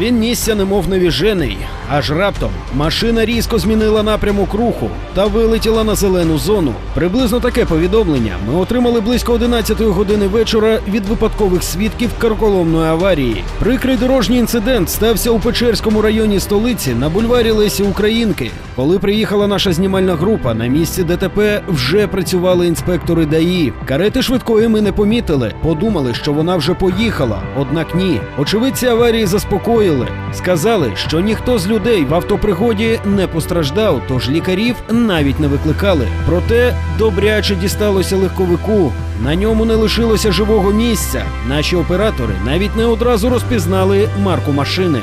Він нісся, немов невіжений, аж раптом машина різко змінила напрямок руху та вилетіла на зелену зону. Приблизно таке повідомлення ми отримали близько 11 години вечора від випадкових свідків карколомної аварії. Прикрий дорожній інцидент стався у Печерському районі столиці на бульварі Лесі Українки. Коли приїхала наша знімальна група, на місці ДТП вже працювали інспектори ДАІ. Карети швидкої ми не помітили, подумали, що вона вже поїхала. Однак ні. Очевидці аварії заспокоїли. Сказали, що ніхто з людей в автопригоді не постраждав, тож лікарів навіть не викликали. Проте добряче дісталося легковику. На ньому не лишилося живого місця. Наші оператори навіть не одразу розпізнали марку машини.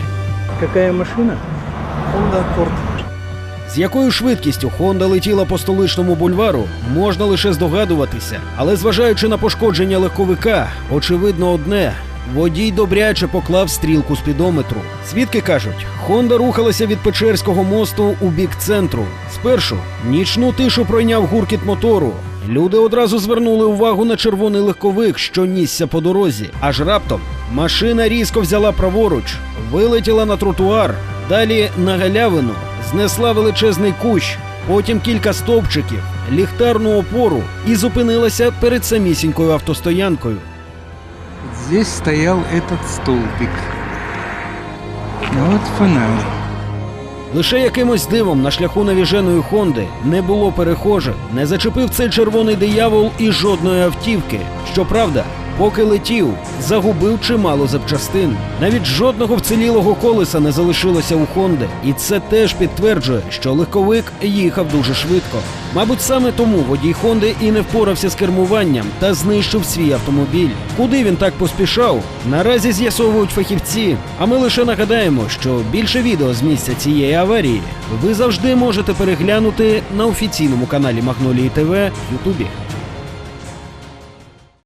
Какая машина? Honda Accord. З якою швидкістю Хонда летіла по столичному бульвару, можна лише здогадуватися. Але зважаючи на пошкодження легковика, очевидно одне. Водій добряче поклав стрілку спідометру. Свідки кажуть, Хонда рухалася від Печерського мосту у бік центру. Спершу нічну тишу пройняв гуркіт мотору. Люди одразу звернули увагу на червоний легковик, що нісся по дорозі. Аж раптом машина різко взяла праворуч, вилетіла на тротуар, далі на галявину, знесла величезний кущ, потім кілька стовпчиків, ліхтарну опору і зупинилася перед самісінькою автостоянкою. Здесь стоял этот столбик. От фонарь. Лише якимось дивом на шляху навіженої Хонди не було перехожих, не зачепив цей червоний диявол і жодної автівки. Щоправда, поки летів, загубив чимало запчастин. Навіть жодного вцілілого колеса не залишилося у Хонди, і це теж підтверджує, що легковик їхав дуже швидко. Мабуть, саме тому водій Хонди і не впорався з кермуванням та знищив свій автомобіль. Куди він так поспішав? Наразі з'ясовують фахівці. А ми лише нагадаємо, що більше відео з місця цієї аварії ви завжди можете переглянути на офіційному каналі Магнолії ТВ в Ютубі.